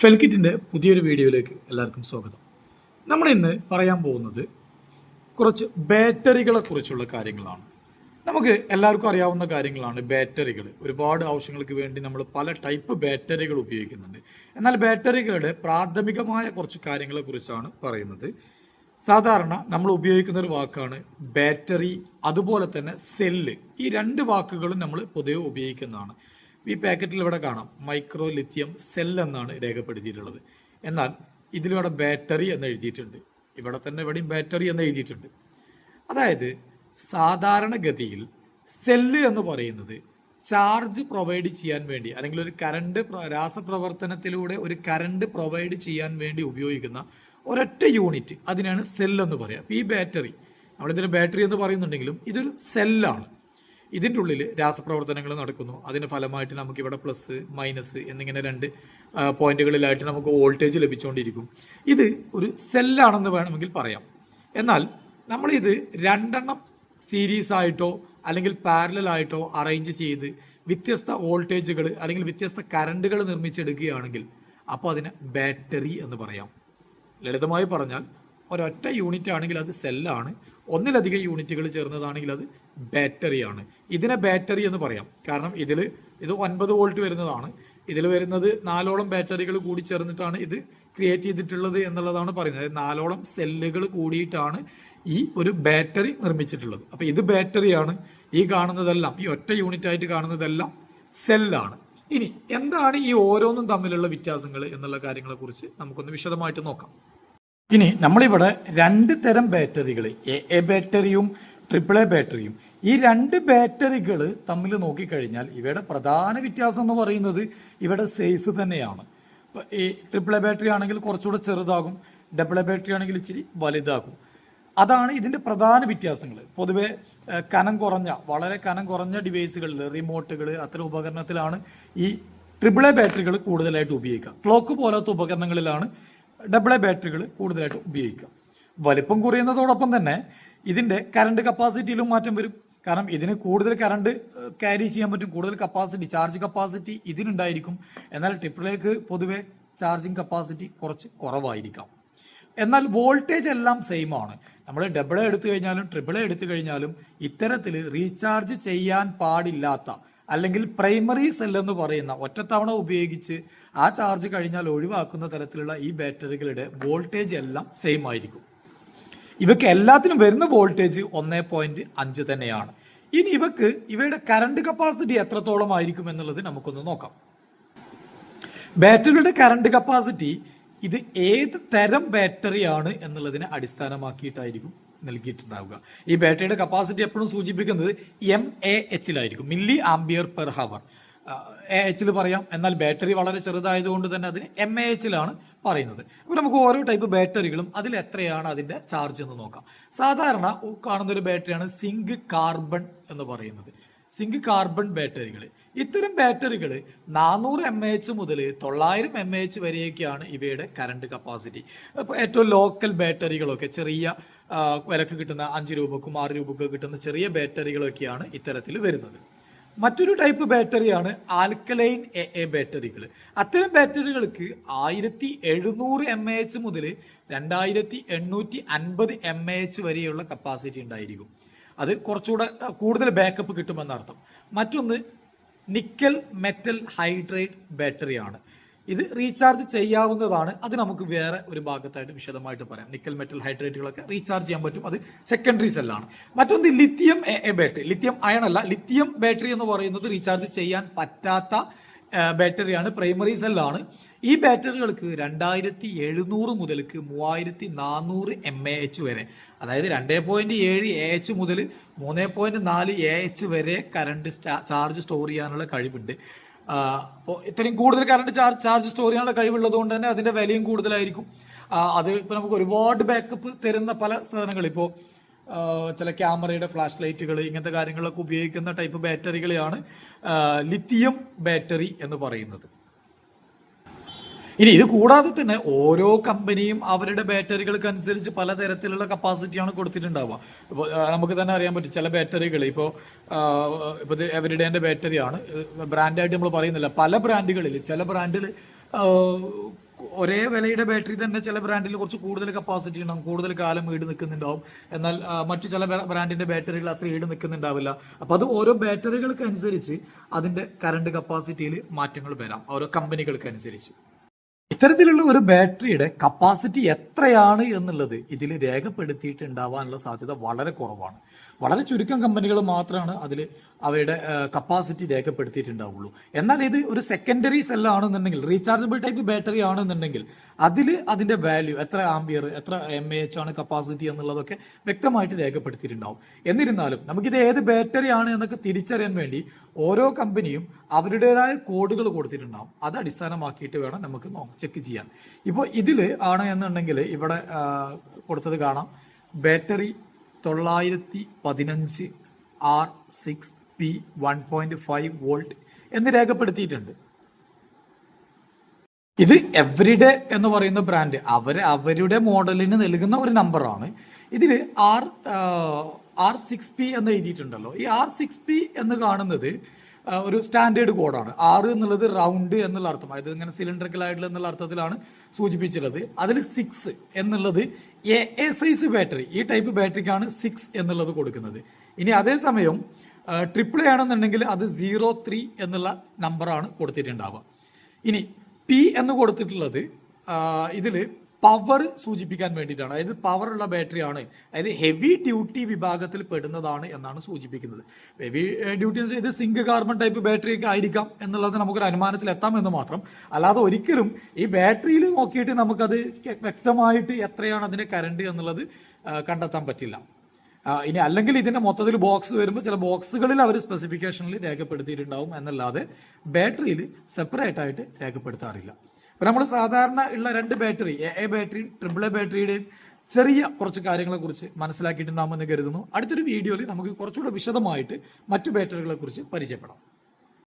ഫെൽക്കിറ്റിന്റെ പുതിയൊരു വീഡിയോയിലേക്ക് എല്ലാവർക്കും സ്വാഗതം. നമ്മൾ ഇന്ന് പറയാൻ പോകുന്നത് കുറച്ച് ബാറ്ററികളെ കുറിച്ചുള്ള കാര്യങ്ങളാണ്. നമുക്ക് എല്ലാവർക്കും അറിയാവുന്ന കാര്യങ്ങളാണ് ബാറ്ററികൾ ഒരുപാട് ആവശ്യങ്ങൾക്ക് വേണ്ടി നമ്മൾ പല ടൈപ്പ് ബാറ്ററികൾ ഉപയോഗിക്കുന്നുണ്ട്. എന്നാൽ ബാറ്ററികളുടെ പ്രാഥമികമായ കുറച്ച് കാര്യങ്ങളെ കുറിച്ചാണ് പറയുന്നത്. സാധാരണ നമ്മൾ ഉപയോഗിക്കുന്ന ഒരു വാക്കാണ് ബാറ്ററി അതുപോലെ തന്നെ സെല്ല്. ഈ രണ്ട് വാക്കുകളും നമ്മൾ പൊതുവെ ഉപയോഗിക്കുന്നതാണ്. ഈ പാക്കറ്റിൽ ഇവിടെ കാണാം. മൈക്രോ ലിത്യം സെൽ എന്നാണ് രേഖപ്പെടുത്തിയിട്ടുള്ളത്. എന്നാൽ ഇതിലിവിടെ ബാറ്ററി എന്ന് എഴുതിയിട്ടുണ്ട്. ഇവിടെ തന്നെ ഇവിടെയും ബാറ്ററി എന്ന് എഴുതിയിട്ടുണ്ട്. അതായത് സാധാരണഗതിയിൽ സെല്ല് എന്ന് പറയുന്നത് ചാർജ് പ്രൊവൈഡ് ചെയ്യാൻ വേണ്ടി അല്ലെങ്കിൽ ഒരു കറണ്ട് രാസപ്രവർത്തനത്തിലൂടെ ഒരു കറണ്ട് പ്രൊവൈഡ് ചെയ്യാൻ വേണ്ടി ഉപയോഗിക്കുന്ന ഒരൊറ്റ യൂണിറ്റ് അതിനാണ് സെൽ എന്ന് പറയുക. അപ്പോൾ ഈ ബാറ്ററി നമ്മളിതിന് ബാറ്ററി എന്ന് പറയുന്നുണ്ടെങ്കിലും ഇതൊരു സെല്ലാണ്. ഇതിന്റെ ഉള്ളിൽ രാസപ്രവർത്തനങ്ങൾ നടക്കുന്നു. അതിന് ഫലമായിട്ട് നമുക്കിവിടെ പ്ലസ് മൈനസ് എന്നിങ്ങനെ രണ്ട് പോയിന്റുകളിലായിട്ട് നമുക്ക് വോൾട്ടേജ് ലഭിച്ചുകൊണ്ടിരിക്കും. ഇത് ഒരു സെല്ലാണെന്ന് വേണമെങ്കിൽ പറയാം. എന്നാൽ നമ്മളിത് രണ്ടെണ്ണം സീരീസ് ആയിട്ടോ അല്ലെങ്കിൽ പാരലായിട്ടോ അറേഞ്ച് ചെയ്ത് വ്യത്യസ്ത വോൾട്ടേജുകൾ അല്ലെങ്കിൽ വ്യത്യസ്ത കറണ്ടുകൾ നിർമ്മിച്ചെടുക്കുകയാണെങ്കിൽ അപ്പോൾ അതിനെ ബാറ്ററി എന്ന് പറയാം. ലളിതമായി പറഞ്ഞാൽ ഒരൊറ്റ യൂണിറ്റ് ആണെങ്കിൽ അത് സെല്ലാണ് ഒന്നിലധികം യൂണിറ്റുകൾ ചേർന്നതാണെങ്കിൽ അത് ബാറ്ററിയാണ് ഇതിനെ ബാറ്ററി എന്ന് പറയാം. കാരണം ഇതിൽ ഇത് ഒൻപത് വോൾട്ട് വരുന്നതാണ്. ഇതിൽ വരുന്നത് നാലോളം ബാറ്ററികൾ കൂടി ചേർന്നിട്ടാണ് ഇത് ക്രിയേറ്റ് ചെയ്തിട്ടുള്ളത് എന്നുള്ളതാണ് പറയുന്നത്. നാലോളം സെല്ലുകൾ കൂടിയിട്ടാണ് ഈ ഒരു ബാറ്ററി നിർമ്മിച്ചിട്ടുള്ളത്. അപ്പോൾ ഇത് ബാറ്ററിയാണ് ഈ കാണുന്നതെല്ലാം ഈ ഒറ്റ യൂണിറ്റ് ആയിട്ട് കാണുന്നതെല്ലാം സെല്ലാണ് ഇനി എന്താണ് ഈ ഓരോന്നും തമ്മിലുള്ള വ്യത്യാസങ്ങൾ എന്നുള്ള കാര്യങ്ങളെക്കുറിച്ച് നമുക്കൊന്ന് വിശദമായിട്ട് നോക്കാം. ഇനി നമ്മളിവിടെ രണ്ട് തരം ബാറ്ററികൾ എ എ ബാറ്ററിയും ട്രിപ്പിൾ എ ബാറ്ററിയും. ഈ രണ്ട് ബാറ്ററികൾ തമ്മിൽ നോക്കിക്കഴിഞ്ഞാൽ ഇവയുടെ പ്രധാന വ്യത്യാസം എന്ന് പറയുന്നത് ഇവയുടെ സൈസ് തന്നെയാണ്. ഈ ട്രിപ്പിൾ എ ബാറ്ററി ആണെങ്കിൽ കുറച്ചുകൂടെ ചെറുതാകും ഡബിൾ എ ബാറ്ററി ആണെങ്കിൽ ഇച്ചിരി വലുതാകും. അതാണ് ഇതിന്റെ പ്രധാന വ്യത്യാസങ്ങൾ പൊതുവെ കനം കുറഞ്ഞ വളരെ കനം കുറഞ്ഞ ഡിവൈസുകളിൽ റിമോട്ടുകൾ അത്തരം ഉപകരണത്തിലാണ് ഈ ട്രിപ്പിൾ എ ബാറ്ററികൾ കൂടുതലായിട്ട് ഉപയോഗിക്കുക. ക്ലോക്ക് പോലത്തെ ഉപകരണങ്ങളിലാണ് ഡബിൾ എ ബാറ്ററികൾ കൂടുതലായിട്ട് ഉപയോഗിക്കാം വലിപ്പം കുറയുന്നതോടൊപ്പം തന്നെ ഇതിന്റെ കറണ്ട് കപ്പാസിറ്റിയിലും മാറ്റം വരും. കാരണം ഇതിന് കൂടുതൽ കറണ്ട് ക്യാരി ചെയ്യാൻ പറ്റും. കൂടുതൽ കപ്പാസിറ്റി ചാർജ് കപ്പാസിറ്റി ഇതിനുണ്ടായിരിക്കും. എന്നാൽ ട്രിപ്പിളേക്ക് പൊതുവെ ചാർജിങ് കപ്പാസിറ്റി കുറച്ച് കുറവായിരിക്കാം. എന്നാൽ വോൾട്ടേജ് എല്ലാം സെയിം ആണ്. നമ്മൾ ഡബിൾ എടുത്തു കഴിഞ്ഞാലും ട്രിപ്പിൾ എടുത്തു കഴിഞ്ഞാലും ഇത്തരത്തിൽ റീചാർജ് ചെയ്യാൻ പാടില്ലാത്ത അല്ലെങ്കിൽ പ്രൈമറി സെൽ എന്ന് പറയുന്ന ഒറ്റത്തവണ ഉപയോഗിച്ച് ആ ചാർജ് കഴിഞ്ഞാൽ ഒഴിവാക്കുന്ന തരത്തിലുള്ള ഈ ബാറ്ററികളുടെ വോൾട്ടേജ് എല്ലാം സെയിം ആയിരിക്കും. ഇവയ്ക്ക് എല്ലാത്തിനും വരുന്ന വോൾട്ടേജ് ഒന്നേ പോയിന്റ് അഞ്ച് തന്നെയാണ്. ഇനി ഇവക്ക് ഇവയുടെ കറണ്ട് കപ്പാസിറ്റി എത്രത്തോളം ആയിരിക്കും എന്നുള്ളത് നമുക്കൊന്ന് നോക്കാം. ബാറ്ററികളുടെ കറണ്ട് കപ്പാസിറ്റി ഇത് ഏത് തരം ബാറ്ററിയാണ് എന്നുള്ളതിനെ അടിസ്ഥാനമാക്കിയിട്ടായിരിക്കും. നൽകിയിട്ടുണ്ടാവുക. ഈ ബാറ്ററിയുടെ കപ്പാസിറ്റി എപ്പോഴും സൂചിപ്പിക്കുന്നത് M A എച്ചിലായിരിക്കും milli ampere per hour. A എച്ചിൽ പറയാം. എന്നാൽ ബാറ്ററി വളരെ ചെറുതായതുകൊണ്ട് തന്നെ അതിന് എം എ എച്ചിലാണ് പറയുന്നത്. അപ്പോൾ നമുക്ക് ഓരോ ടൈപ്പ് ബാറ്ററികളും അതിൽ എത്രയാണ് അതിന്റെ ചാർജ് എന്ന് നോക്കാം. സാധാരണ കാണുന്ന ഒരു ബാറ്ററിയാണ് സിങ്ക് കാർബൺ എന്ന് പറയുന്നത്. സിങ്ക് കാർബൺ ബാറ്ററികൾ. ഇത്തരം ബാറ്ററികൾ നാനൂറ് എം എച്ച് മുതൽ തൊള്ളായിരം എം എച്ച് വരെയൊക്കെയാണ് ഇവയുടെ കറണ്ട് കപ്പാസിറ്റി അപ്പോൾ ഏറ്റവും ലോക്കൽ ബാറ്ററികളൊക്കെ ചെറിയ വിലക്ക് കിട്ടുന്ന അഞ്ച് രൂപക്കും ആറ് രൂപക്കും കിട്ടുന്ന ചെറിയ ബാറ്ററികളൊക്കെയാണ് ഇത്തരത്തിൽ വരുന്നത്. മറ്റൊരു ടൈപ്പ് ബാറ്ററിയാണ് ആൽക്കലൈൻ എ എ ബാറ്ററികൾ. അത്തരം ബാറ്ററികൾക്ക് ആയിരത്തി എഴുന്നൂറ് എം എ എച്ച് മുതൽ രണ്ടായിരത്തി എണ്ണൂറ്റി അൻപത് എം എ എച്ച് വരെയുള്ള കപ്പാസിറ്റി ഉണ്ടായിരിക്കും. അത് കുറച്ചുകൂടെ കൂടുതൽ ബാക്കപ്പ് കിട്ടുമെന്നർത്ഥം. മറ്റൊന്ന് നിക്കൽ മെറ്റൽ ഹൈഡ്രേറ്റ് ബാറ്ററിയാണ് ഇത് റീചാർജ് ചെയ്യാവുന്നതാണ്. അത് നമുക്ക് വേറെ ഒരു ഭാഗത്തായിട്ട് വിശദമായിട്ട് പറയാം. നിക്കൽ മെറ്റൽ ഹൈഡ്രേറ്റുകളൊക്കെ റീചാർജ് ചെയ്യാൻ പറ്റും. അത് സെക്കൻഡറി സെല്ലാണ് മറ്റൊന്ന് ലിത്തിയം ബാറ്ററി ലിത്തിയം അയൺ അല്ല ലിത്തിയം ബാറ്ററി എന്ന് പറയുന്നത് റീചാർജ് ചെയ്യാൻ പറ്റാത്ത ബാറ്ററിയാണ് പ്രൈമറി സെല്ലാണ് ഈ ബാറ്ററികൾക്ക് രണ്ടായിരത്തി എഴുന്നൂറ് മുതൽക്ക് മൂവായിരത്തി നാനൂറ് എം എ എച്ച് വരെ. അതായത് രണ്ടേ പോയിന്റ് ഏഴ് എ എച്ച് മുതൽ മൂന്ന് പോയിന്റ് നാല് എ എച്ച് വരെ കറണ്ട് ചാർജ് സ്റ്റോർ ചെയ്യാനുള്ള കഴിവുണ്ട്. അപ്പോൾ ഇത്രയും കൂടുതൽ കറണ്ട് ചാർജ് ചാർജ് സ്റ്റോർ ചെയ്യാനുള്ള കഴിവുള്ളത് കൊണ്ട് തന്നെ അതിന്റെ വിലയും കൂടുതലായിരിക്കും. അത് ഇപ്പോൾ നമുക്ക് ഒരുപാട് ബാക്കപ്പ് തരുന്ന പല സാധനങ്ങൾ. ഇപ്പോൾ ചില ക്യാമറയുടെ ഫ്ലാഷ് ലൈറ്റുകൾ ഇങ്ങനത്തെ കാര്യങ്ങളൊക്കെ ഉപയോഗിക്കുന്ന ടൈപ്പ് ബാറ്ററികളെയാണ് ലിത്തിയം ബാറ്ററി എന്ന് പറയുന്നത്. ഇനി ഇത് കൂടാതെ തന്നെ ഓരോ കമ്പനിയും അവരുടെ ബാറ്ററികൾക്ക് അനുസരിച്ച് പലതരത്തിലുള്ള കപ്പാസിറ്റിയാണ് കൊടുത്തിട്ടുണ്ടാവുക. ഇപ്പോൾ നമുക്ക് തന്നെ അറിയാൻ പറ്റും ചില ബാറ്ററികൾ ഇപ്പോൾ ഇപ്പോൾ എവരിഡേന്റെ ബാറ്ററിയാണ്. ബ്രാൻഡായിട്ട് നമ്മൾ പറയുന്നില്ല. പല ബ്രാൻഡുകളിൽ ചില ബ്രാൻഡിൽ ഒരേ വിലയുടെ ബാറ്ററി തന്നെ ചില ബ്രാൻഡിൽ കുറച്ച് കൂടുതൽ കപ്പാസിറ്റി ഉണ്ടാവും കൂടുതൽ കാലം ഈട് നിൽക്കുന്നുണ്ടാവും. എന്നാൽ മറ്റു ചില ബ്രാൻഡിന്റെ ബാറ്ററികൾ അത്ര ഈട് നിൽക്കുന്നുണ്ടാവില്ല. അപ്പോൾ അത് ഓരോ ബാറ്ററികൾക്ക് അനുസരിച്ച് അതിന്റെ കറണ്ട് കപ്പാസിറ്റിയിൽ മാറ്റങ്ങൾ വരാം ഓരോ കമ്പനികൾക്ക് അനുസരിച്ച് ഇത്തരത്തിലുള്ള ഒരു ബാറ്ററിയുടെ കപ്പാസിറ്റി എത്രയാണ് എന്നുള്ളത് ഇതിൽ രേഖപ്പെടുത്തിയിട്ടുണ്ടാവാനുള്ള സാധ്യത വളരെ കുറവാണ്. വളരെ ചുരുക്കം കമ്പനികൾ മാത്രമാണ് അതിൽ അവയുടെ കപ്പാസിറ്റി രേഖപ്പെടുത്തിയിട്ടുണ്ടാവുള്ളൂ. എന്നാൽ ഇത് ഒരു സെക്കൻഡറി സെല്ലാണെന്നുണ്ടെങ്കിൽ റീചാർജബിൾ ടൈപ്പ് ബാറ്ററി ആണെന്നുണ്ടെങ്കിൽ അതിൽ അതിന്റെ വാല്യൂ എത്ര ആംബിയർ എത്ര എം എ എച്ച് ആണ് കപ്പാസിറ്റി എന്നുള്ളതൊക്കെ വ്യക്തമായിട്ട് രേഖപ്പെടുത്തിയിട്ടുണ്ടാവും. എന്നിരുന്നാലും നമുക്കിത് ഏത് ബാറ്ററി ആണ് എന്നൊക്കെ തിരിച്ചറിയാൻ വേണ്ടി ഓരോ കമ്പനിയും അവരുടേതായ കോഡുകൾ കൊടുത്തിട്ടുണ്ടാവും. അത് അടിസ്ഥാനമാക്കിയിട്ട് വേണം നമുക്ക് ചെക്ക് ചെയ്യാൻ. ഇപ്പോൾ ഇതിൽ ആണ് എന്നുണ്ടെങ്കിൽ ഇവിടെ കൊടുത്തത് കാണാം. ബാറ്ററി തൊള്ളായിരത്തി പതിനഞ്ച് R six P one point five volt എന്ന് രേഖപ്പെടുത്തിയിട്ടുണ്ട്. ഇത് എവരിഡേ എന്ന് പറയുന്ന ബ്രാൻഡ് അവർ അവരുടെ മോഡലിന് നൽകുന്ന ഒരു നമ്പറാണ് ഇതിൽ ആർ ആർ സിക്സ് പി എന്ന് എഴുതിയിട്ടുണ്ടല്ലോ. ഈ ആർ സിക്സ് പി എന്ന് കാണുന്നത് ഒരു സ്റ്റാൻഡേർഡ് കോഡാണ് ആറ് എന്നുള്ളത് റൗണ്ട് എന്നുള്ള അർത്ഥം. അതായത് ഇങ്ങനെ സിലിണ്ടറിക്കൽ ആയിട്ടുള്ള എന്നുള്ള അർത്ഥത്തിലാണ് സൂചിപ്പിച്ചിട്ടുള്ളത്. അതിൽ സിക്സ് എന്നുള്ളത് എ എ സൈസ് ബാറ്ററി ഈ ടൈപ്പ് ബാറ്ററിക്കാണ് സിക്സ് എന്നുള്ളത് കൊടുക്കുന്നത്. ഇനി അതേസമയം ട്രിപ്പിൾ എ ആണെന്നുണ്ടെങ്കിൽ അത് സീറോ ത്രീ എന്നുള്ള നമ്പറാണ് കൊടുത്തിട്ടുണ്ടാവുക. ഇനി പി എന്ന് കൊടുത്തിട്ടുള്ളത് ഇതിൽ പവർ സൂചിപ്പിക്കാൻ വേണ്ടിയിട്ടാണ്. അതായത് പവറുള്ള ബാറ്ററി ആണ്. അതായത് ഹെവി ഡ്യൂട്ടി വിഭാഗത്തിൽ പെടുന്നതാണ് എന്നാണ് സൂചിപ്പിക്കുന്നത്. ഹെവി ഡ്യൂട്ടി എന്ന് വെച്ചാൽ ഇത് സിംഗ് കാർബൺ ടൈപ്പ് ബാറ്ററി ഒക്കെ ആയിരിക്കാം എന്നുള്ളത് നമുക്കൊരു അനുമാനത്തിൽ എത്താമെന്ന് മാത്രം. അല്ലാതെ ഒരിക്കലും ഈ ബാറ്ററിയിൽ നോക്കിയിട്ട് നമുക്കത് വ്യക്തമായിട്ട് എത്രയാണ് അതിന്റെ കറണ്ട് എന്നുള്ളത് കണ്ടെത്താൻ പറ്റില്ല. ഇനി അല്ലെങ്കിൽ ഇതിന്റെ മൊത്തത്തിൽ ബോക്സ് വരുമ്പോൾ ചില ബോക്സുകളിൽ അവർ സ്പെസിഫിക്കേഷനിൽ രേഖപ്പെടുത്തിയിട്ടുണ്ടാവും എന്നല്ലാതെ ബാറ്ററിയിൽ സെപ്പറേറ്റ് ആയിട്ട് രേഖപ്പെടുത്താറില്ല. ഇപ്പം നമ്മൾ സാധാരണ ഉള്ള രണ്ട് battery A A battery triple A ബാറ്ററിയുടെയും ചെറിയ കുറച്ച് കാര്യങ്ങളെ കുറിച്ച് മനസ്സിലാക്കിയിട്ടുണ്ടാകുമെന്ന് കരുതുന്നു. അടുത്തൊരു വീഡിയോയിൽ നമുക്ക് കുറച്ചുകൂടെ വിശദമായിട്ട് മറ്റു ബാറ്ററികളെ കുറിച്ച് പരിചയപ്പെടാം.